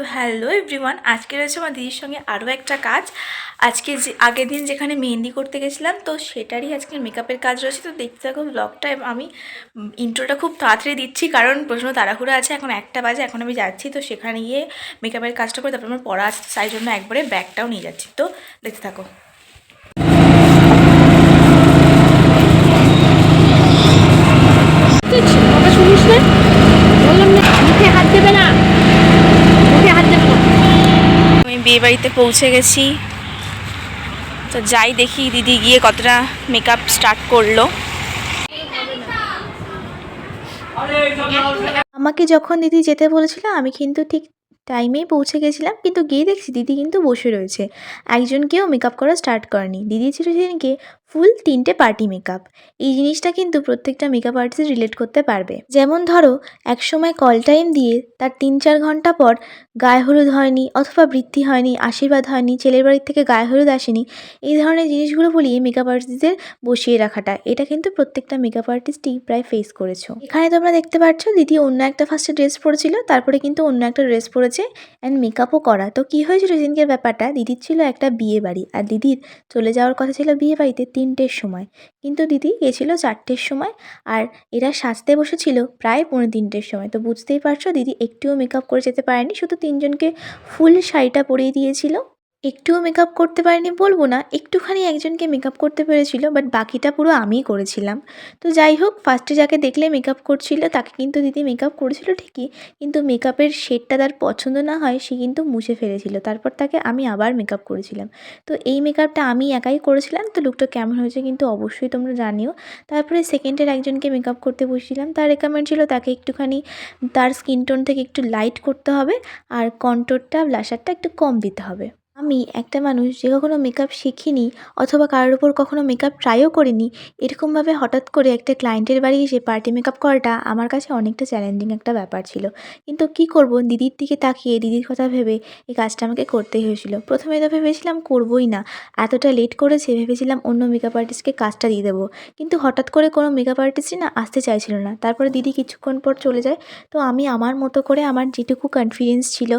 তো hello everyone, আজকে রয়েছে আমার দিদির সঙ্গে আরও একটা কাজ। আজকে যে, আগের দিন যেখানে মেহেন্দি করতে গেছিলাম, তো সেটারই আজকে মেকআপের কাজ রয়েছে। তো দেখতে থাকুন ব্লগটা আমি ইন্ট্রোটা খুব তাড়াতাড়ি দিচ্ছি, কারণ প্রশ্ন তাড়াহুড়ো আছে, এখন একটা বাজে, এখন আমি যাচ্ছি, তো সেখানে গিয়ে মেকআপের কাজটা করে তারপর আমার পড়া আছে তাই জন্য একবারে ব্যাগটাও নিয়ে যাচ্ছি। তো দেখতে থাকো কথা শুনিস না বললাম না মুখে হাত দেবে না মুখে হাত দেবে না আমি বিয়ে বাড়িতে পৌঁছে গেছি। তো যাই দেখি দিদি গিয়ে কতটা মেকআপ স্টার্ট করল। আমাকে যখন দিদি যেতে বলেছিল, আমি কিন্তু ঠিক টাইমেই পৌঁছে গেছিলাম, কিন্তু গিয়ে দেখছি দিদি কিন্তু বসে রয়েছে। একজনকেও মেকআপ করা স্টার্ট করেনি। দিদি ছিল সেদিনকে ফুল তিনটে পার্টি মেকআপ এই জিনিসটা কিন্তু প্রত্যেকটা মেকআপ আর্টিস্ট রিলেট করতে পারবে। যেমন ধরো, একসময় কল টাইম দিয়ে তার তিন চার ঘণ্টা পর গায়ে হলুদ হয়নি অথবা বৃদ্ধি হয়নি, আশীর্বাদ হয়নি, ছেলের বাড়ির থেকে গায়ে হলুদ আসেনি, এই ধরনের জিনিসগুলো বলিয়ে মেকআপ আর্টিস্টদের বসিয়ে রাখাটা, এটা কিন্তু প্রত্যেকটা মেকআপ আর্টিস্টই প্রায় ফেস করেছ। এখানে তোমরা দেখতে পাচ্ছ, দিদি অন্য একটা ফার্স্টে ড্রেস পরেছিল, তারপরে কিন্তু অন্য একটা ড্রেস পরেছে। অ্যান্ড মেকআপও করা। তো কী হয়েছিল সেদিনকের ব্যাপারটা? দিদির ছিল একটা বিয়ে বাড়ি আর দিদির চলে যাওয়ার কথা ছিল বিয়ে বাড়িতে তিনটের সময়। কিন্তু দিদি গেছিল চারটের সময় আর এরা সাজতে বসেছিল প্রায় পৌনে তিনটের সময়। তো বুঝতেই পারছ দিদি একটুও মেকআপ করে যেতে পারেনি। শুধু তিনজনকে ফুল শাড়িটা পরিয়ে দিয়েছিল। একটুও মেকআপ করতে পারিনি বলব না, একটুখানি একজনকে মেকআপ করতে পেরেছিল বাট বাকিটা পুরো আমিই করেছিলাম। তো যাই হোক ফার্স্টে যাকে দেখলে মেকআপ করছিল, তাকে কিন্তু দিদি মেকআপ করেছিল ঠিকই, কিন্তু মেকআপের শেডটা তার পছন্দ না হয়, সে কিন্তু মুছে ফেলেছিল। তারপর তাকে আমি আবার মেকআপ করেছিলাম। তো এই মেকআপটা আমি একাই করেছিলাম, তো লুকটা কেমন হয়েছে কিন্তু অবশ্যই তোমরা জানিও। তারপরে সেকেন্ডের একজনকে মেকআপ করতে বসেছিলাম, তার রেকমেন্ড ছিল তাকে একটুখানি তার স্কিন টোন থেকে একটু লাইট করতে হবে, আর কন্ট্রোরটা ব্লাশারটা একটু কম দিতে হবে। আমি একটা মানুষ যে কখনো মেকআপ শিখিনি অথবা কারোর উপর কখনও মেকআপ ট্রাইও করিনি, এরকমভাবে হঠাৎ করে একটা ক্লায়েন্টের বাড়ি এসে পার্টি মেকআপ করাটা আমার কাছে অনেকটা চ্যালেঞ্জিং একটা ব্যাপার ছিল। কিন্তু কি করব? দিদির দিকে তাকিয়ে দিদির কথা ভেবে এই কাজটা আমাকে করতেই হয়েছিল। প্রথমে তো ভেবেছিলাম করবই না, এতটা লেট করেছে ভেবেছিলাম অন্য মেকআপ আর্টিস্টকে কাজটা দিয়ে দেবো। কিন্তু হঠাৎ করে কোনো মেকআপ আর্টিস্টই না আসতে চাইছিল না। তারপরে দিদি কিছুক্ষণ পর চলে যায়। তো আমি আমার মতো করে আমার যেটুকু কনফিডেন্স ছিল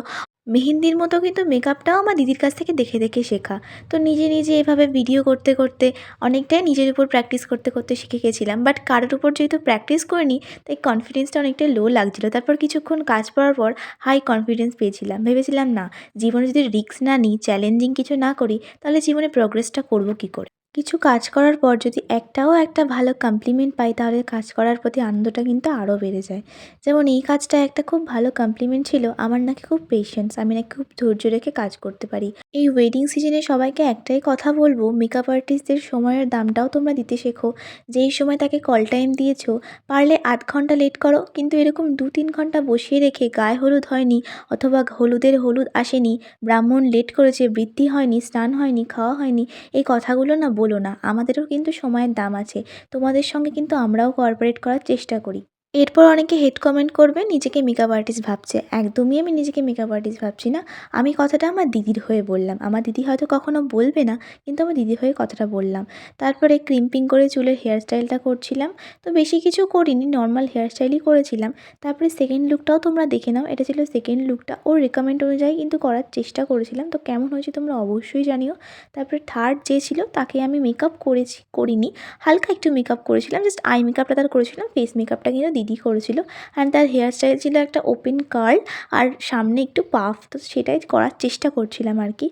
মেহেন্দির মতো কিন্তু মেকআপটাও আমার দিদির কাছ থেকে দেখে দেখে শেখা। তো নিজে নিজে এভাবে ভিডিও করতে করতে, অনেকটাই নিজের উপর প্র্যাকটিস করতে করতে শিখে গেছিলাম বাট কারোর উপর যেহেতু প্র্যাকটিস করিনি, তাই কনফিডেন্সটা অনেকটাই লো লাগছিল। তারপর কিছুক্ষণ কাজ করার পর হাই কনফিডেন্স পেয়েছিলাম। ভেবেছিলাম, না, জীবনে যদি রিস্ক না নিই চ্যালেঞ্জিং কিছু না করি, তাহলে জীবনে প্রোগ্রেসটা করব কী করে? কিছু কাজ করার পর যদি একটাও একটা ভালো কমপ্লিমেন্ট পাই, তাহলে কাজ করার প্রতি আনন্দটা কিন্তু আরও বেড়ে যায়। যেমন, এই কাজটা একটা খুব ভালো কমপ্লিমেন্ট ছিল, আমার নাকি খুব পেশেন্স আমি নাকি খুব ধৈর্য রেখে কাজ করতে পারি। এই ওয়েডিং সিজনে সবাইকে একটাই কথা বলব মেকআপ আর্টিস্টদের সময়ের দামটাও তোমরা দিতে শেখো। যেই সময় তাকে কল টাইম দিয়েছ, পারলে আধ ঘণ্টা লেট করো, কিন্তু এরকম দু তিন ঘণ্টা বসিয়ে রেখে গায়ে হলুদ হয়নি, অথবা হলুদের হলুদ আসেনি, ব্রাহ্মণ লেট করেছে, বৃদ্ধি হয়নি, স্নান হয়নি, খাওয়া হয়নি, এই কথাগুলো না বলো না, আমাদেরও কিন্তু সময়ের দাম আছে। তোমাদের সঙ্গে কিন্তু আমরাও কর্পোরেট করার চেষ্টা করি। এরপর অনেকে হেড কমেন্ট করবে, নিজেকে মেকআপ আর্টিস্ট ভাবছে। একদমই আমি নিজেকে মেকআপ আর্টিস্ট ভাবছি না। আমি কথাটা আমার দিদির হয়ে বললাম। আমার দিদি হয়তো কখনো বলবে না, কিন্তু আমার দিদির হয়ে কথাটা বললাম। তারপরে ক্রিম্পিং করে চুলের হেয়ার স্টাইলটা করছিলাম। তো বেশি কিছু করিনি নর্মাল হেয়ার স্টাইলই করেছিলাম। তারপরে সেকেন্ড লুকটাও তোমরা দেখে নাও। এটা ছিল সেকেন্ড লুকটা ওর রেকমেন্ড অনুযায়ী কিন্তু করার চেষ্টা করেছিলাম। তো কেমন হয়েছে তোমরা অবশ্যই জানিও। তারপরে থার্ড যে ছিল, তাকে আমি মেকআপ করেছি, করিনি। হালকা একটু মেকআপ করেছিলাম। জাস্ট আই মেকআপটা তার করেছিলাম। ফেস মেকআপটা কিন্তু দিদি করেছিল। অ্যান্ড তার হেয়ার স্টাইল ছিল একটা ওপেন কার্ল আর সামনে একটু পাফ তো সেটাই করার চেষ্টা করছিলাম আর কি।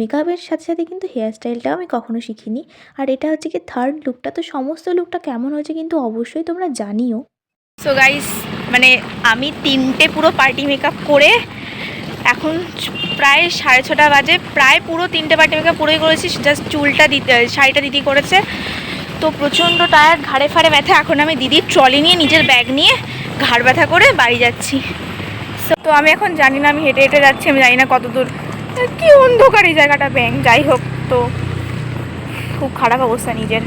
মেকআপের সাথে সাথে কিন্তু হেয়ার স্টাইলটাও আমি কখনো শিখিনি। আর এটা হচ্ছে কি থার্ড লুকটা তো সমস্ত লুকটা কেমন হয়েছে কিন্তু অবশ্যই তোমরা জানিও। সো গাইস মানে আমি তিনটে পুরো পার্টি মেকআপ করে এখন প্রায় সাড়ে ছটা বাজে, প্রায় পুরো তিনটে পার্টি মেকআপ পুরোই করেছি জাস্ট চুলটা দিতে, শাড়িটা দিদি করেছে। তো প্রচণ্ড টায়ার ঘাড়ে ফাড়ে ব্যথা। এখন আমি দিদির ট্রলি নিয়ে নিজের ব্যাগ নিয়ে ঘাড় ব্যথা করে বাড়ি যাচ্ছি। তো আমি এখন জানি না, আমি হেঁটে হেঁটে যাচ্ছি, আমি জানি না কত দূর কি অন্ধকার এই জায়গাটা ব্যাংক যাই হোক, তো খুব খারাপ অবস্থা নিজের।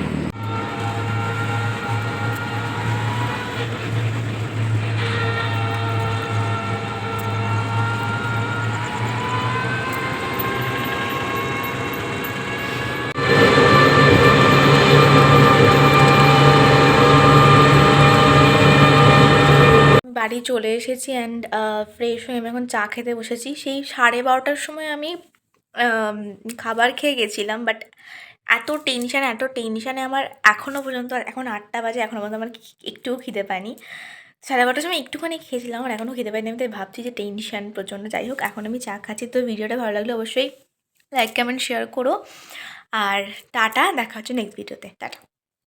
বাড়ি চলে এসেছি অ্যান্ড ফ্রেশ হয়ে আমি এখন চা খেতে বসেছি। সেই সাড়ে বারোটার সময় আমি খাবার খেয়ে গেছিলাম বাট এত টেনশান এত টেনশানে আমার এখনও পর্যন্ত এখন আটটা বাজে এখনও পর্যন্ত আমার একটুও খিদে পায়নি। সাড়ে বারোটার সময় একটুখানি খেয়েছিলাম, আমার এখনও খেতে পাইনি আমি তাই ভাবছি যে টেনশান প্রচণ্ড যাই হোক, এখন আমি চা খাচ্ছি, তো ভিডিওটা ভালো লাগলে অবশ্যই লাইক কমেন্ট শেয়ার করো। আর টাটা, দেখা হচ্ছে নেক্সট ভিডিওতে টাটা।